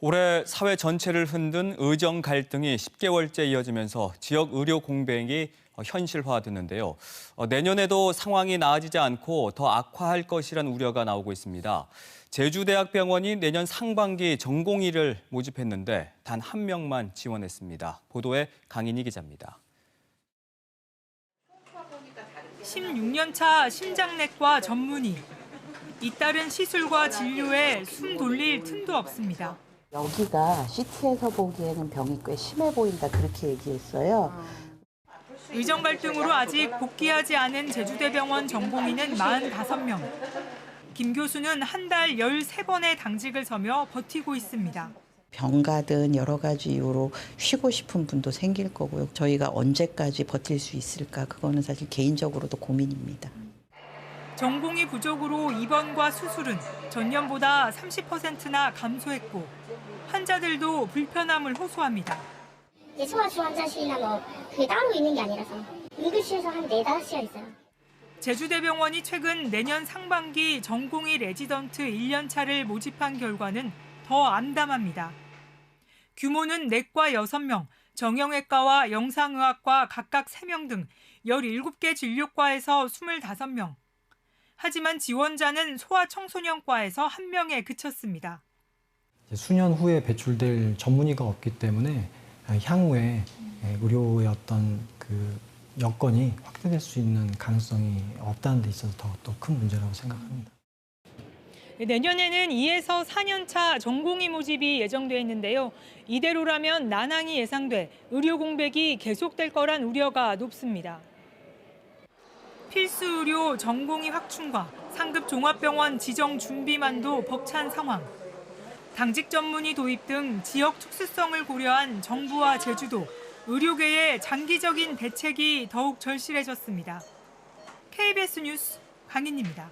올해 사회 전체를 흔든 의정 갈등이 10개월째 이어지면서 지역 의료 공백이 현실화됐는데요. 어, 내년에도 상황이 나아지지 않고 더 악화할 것이란 우려가 나오고 있습니다. 제주대학병원이 내년 상반기 전공의를 모집했는데 단 한 명만 지원했습니다. 보도에 강인희 기자입니다. 16년 차 심장내과 전문의. 잇따른 시술과 진료에 숨 돌릴 틈도 없습니다. 여기가 CT에서 보기에는 병이 꽤 심해 보인다 그렇게 얘기했어요. 의정 갈등으로 아직 복귀하지 않은 제주대병원 전공의는 45명. 김 교수는 한 달 13번의 당직을 서며 버티고 있습니다. 병가든 여러 가지 이유로 쉬고 싶은 분도 생길 거고요. 저희가 언제까지 버틸 수 있을까 그거는 사실 개인적으로도 고민입니다. 전공의 부족으로 입원과 수술은 전년보다 30%나 감소했고 환자들도 불편함을 호소합니다. 이제 소아주 환자실이나 뭐 그게 따로 있는 게 아니라서 응급실에서 한 네다섯 시간 있어요. 제주대병원이 최근 내년 상반기 전공의 레지던트 1년차를 모집한 결과는 더 암담합니다. 규모는 내과 6명, 정형외과와 영상의학과 각각 3명 등 17개 진료과에서 25명. 하지만 지원자는 소아청소년과에서 1명에 그쳤습니다. 수년 후에 배출될 전문의가 없기 때문에 향후에 의료의 어떤 그 여건이 확대될 수 있는 가능성이 없다는 데 있어서 더 또 큰 문제라고 생각합니다. 내년에는 2에서 4년차 전공의 모집이 예정돼 있는데요. 이대로라면 난항이 예상돼 의료 공백이 계속될 거란 우려가 높습니다. 필수 의료 전공의 확충과 상급 종합병원 지정 준비만도 벅찬 상황. 당직 전문의 도입 등 지역 특수성을 고려한 정부와 제주도, 의료계의 장기적인 대책이 더욱 절실해졌습니다. KBS 뉴스 강인입니다.